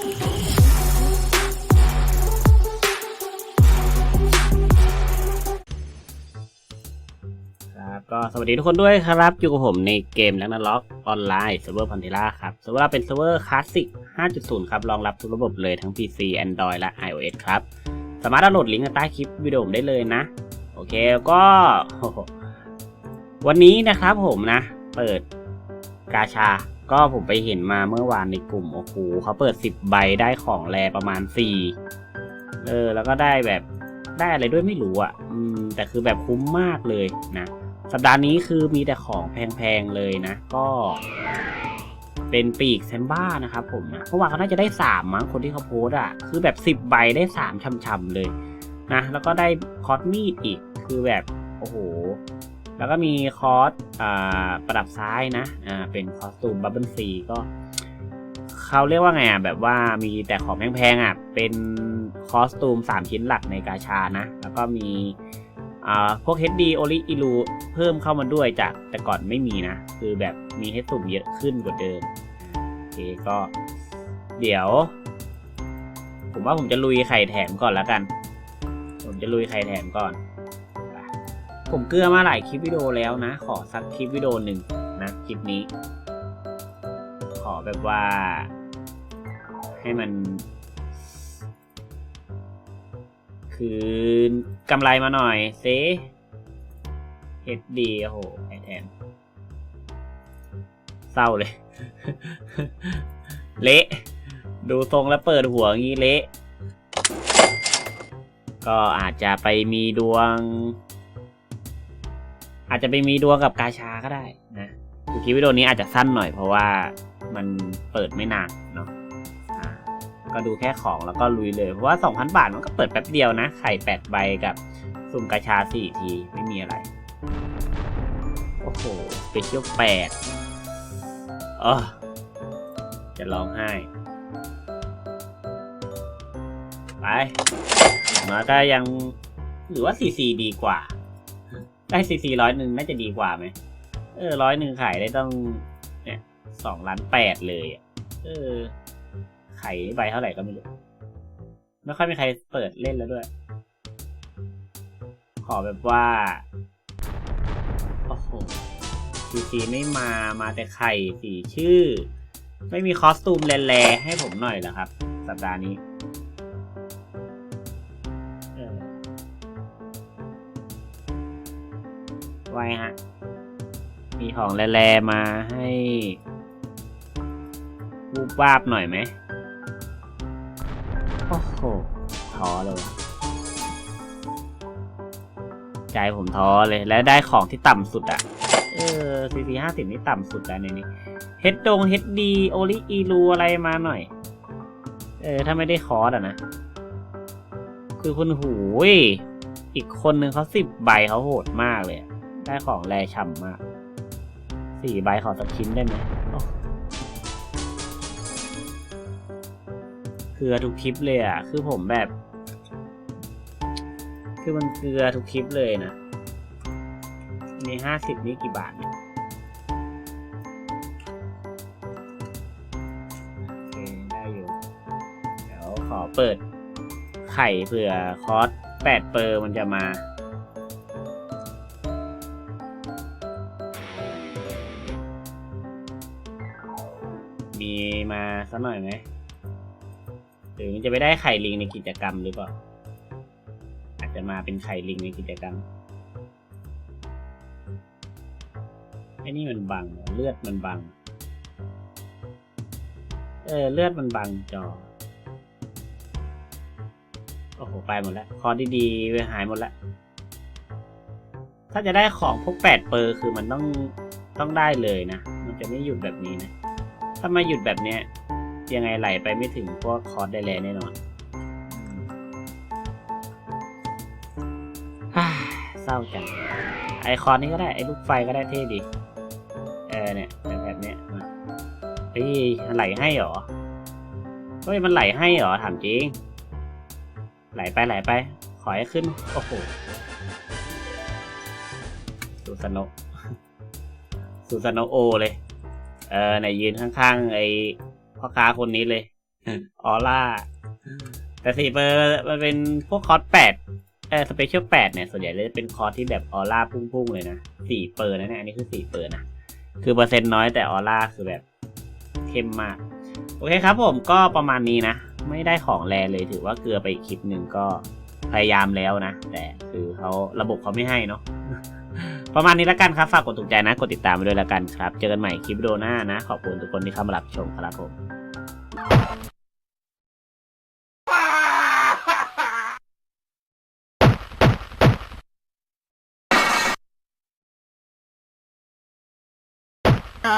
ครับก็สวัสดีทุกคนด้วยครับ อยู่กับผมในเกมแลกนาล็อกออนไลน์เซิร์ฟเวอร์พันเทล่าครับเซิร์ฟเวอร์เป็นเซิร์ฟเวอร์คลาสสิก 5.0 ครับรองรับทุกระบบเลยทั้ง PC Android และ iOS ครับ สามารถดาวน์โหลดลิงก์ใต้คลิปวิดีโอผมได้เลยนะ โอเคก็ วันนี้นะครับผมนะ เปิดกาชา ก็ผมไปเห็นมาเมื่อวานในกลุ่มโอ้โหเขาเปิด 10 ใบได้ของแรประมาณ 4 เออ แล้วก็ได้แบบได้อะไรด้วยไม่รู้อะ อืม แต่คือแบบคุ้มมากเลยนะ สัปดาห์นี้คือมีแต่ของแพงๆเลยนะ ก็ เป็นปีกแซมบ้านะครับผมนะเพราะว่าเขาน่าจะได้สามมั้งคนที่เขาโพสต์อะ คือแบบสิบใบได้สามช่ำๆเลยนะ แล้วก็ได้คอสมีดอีก คือแบบ โอ้โห แล้วก็มีคอร์สประดับซ้ายนะเป็นคอสตูมบับเบิลซีก็เขาเรียกว่าไงอะแบบว่ามีแต่ของแพงๆอะเป็นคอสตูมสามชิ้นหลักในกาชานะ แล้วก็มีอ่าพวก HD o l i i l u เพิ่มเข้ามาด้วยจากแต่ก่อนไม่มีนะ คือแบบมีให้สุ่มเยอะขึ้นกว่าเดิมโอเคก็เดี๋ยว ผมว่าผมจะลุยไข่แถมก่อนแล้วกัน ผมจะลุยไข่แถมก่อน ผมเกลือมาหลายคลิปวิดีโอแล้วนะ ขอสักคลิปวิดีโอหนึ่งนะคลิปนี้ ขอแบบว่า ให้มัน คืนกำไรมาหน่อยเซเฮ็ดดีโอ้โหไอแทนเศร้าเลย เละดูทรงแล้วเปิดหัวงี้เละ ก็อาจจะไปมีดวง อาจจะไปมีดวงกับกาชาก็ได้นะคือคลิปวิดีโอนี้อาจจะสั้นหน่อยเพราะว่ามันเปิดไม่นานเนาะก็ดูแค่ของแล้วก็ลุยเลย เพราะว่า 2,000 บาทมันก็เปิดแป๊บเดียวนะ ไข่8ใบกับสุ่มกาชา 4 ที ไม่มีอะไร โอ้โหเปเชียล8เออจะร้องไห้ ไปมาก็ยังหรือว่า CC ดีกว่า ได้ CC ร้อยหนึ่งน่าจะดีกว่าไหมเออร้อยหนึ่งขายได้ต้องเนี่ยสองล้านแปดเลยเออขายใบเท่าไหร่ก็ไม่รู้ไม่ค่อยมีใครเปิดเล่นแล้วด้วย ขอแบบว่า โอ้โห CC ไม่มามาแต่ไข่สีชื่อ ไม่มีคอสตูมแลๆให้ผมหน่อยเหรอครับ สัปดาห์นี้ ไว้ฮะ มีของแร่มาให้วูบวาบหน่อยไหมโอ้โหท้อเลยใจผมท้อเลยและได้ของที่ต่ำสุดอะ่ะ เออซีซีห้าสิบนี่ต่ำสุดแล้วในนี้เฮดดงเฮดดีโอลิอีรูอะไรมาหน่อย เออ ถ้าไม่ได้คอร์สอะนะ คือคุณหูย อีกคนนึงเขาสิบใบเขาโหดมากเลย ได้ของแรฉ่ำมากสี่ใบขอสักชิ้นได้ไหมเกลือทุกคลิปเลยอะ คือผมแบบ คือมันเกลือทุกคลิปเลยนะมีห้าสิบนี่กี่บาทเนี่ยโอเคได้อยู่ เดี๋ยวขอเปิดไข่เผื่อคอร์สแปดเปอร์มันจะมา มีมาสักหน่อยไหมหรือมันจะไปได้ไข่ลิงในกิจกรรมหรือเปล่า อาจจะมาเป็นไข่ลิงในกิจกรรมไอ้นี่มันบังเลือดมันบัง เออเลือดมันบังจอ โอ้โห ไปหมดแล้ว คอดีๆไปหายหมดแล้ว ถ้าจะได้ของพวกแปดเปอร์คือมันต้องต้องได้เลยนะ มันจะไม่หยุดแบบนี้นะ ถ้ามาหยุดแบบเนี้ย ยังไงไหลไปไม่ถึงพวกคอร์สได้เลยแน่นอนฮ่าเศร้าจัง ไอคอนนี้ก็ได้ ไอลูกไฟก็ได้เท่ดี เออเนี่ยแบบแบบเนี้ยมาเฮ้ยไหลให้เหรอ เฮ้ย มันไหลให้เหรอ ถามจริง ไหลไปไหลไป ขอให้ขึ้น โอ้โหสุสโนสุสโนโอเลย เออไหนยืนข้างๆไอ้พ่อค้าคนนี้เลย ออร่า แต่สี่เปอร์มันเป็นพวกคอร์สแปดเออสเปเชียลแปดเนี่ย ส่วนใหญ่จะเป็นคอร์สที่แบบออร่าพุ่งๆเลยนะสี่เปอร์นะเนี่ยอันนี้คือสี่เปอร์นะ คือเปอร์เซ็นต์น้อยแต่ออร่าคือแบบเข้มมาก โอเคครับผมก็ประมาณนี้นะ ไม่ได้ของแรเลยถือว่าเกลือไปอีกคลิปหนึ่งก็พยายามแล้วนะ แต่คือเขาระบบเขาไม่ให้เนาะ ประมาณนี้แล้วกันครับ ฝากกดถูกใจนะ กดติดตามไปด้วยแล้วกันครับ เจอกันใหม่คลิปโดีหน้านะ ขอบคุณทุกคนที่เข้ามารับชมครับผมอ้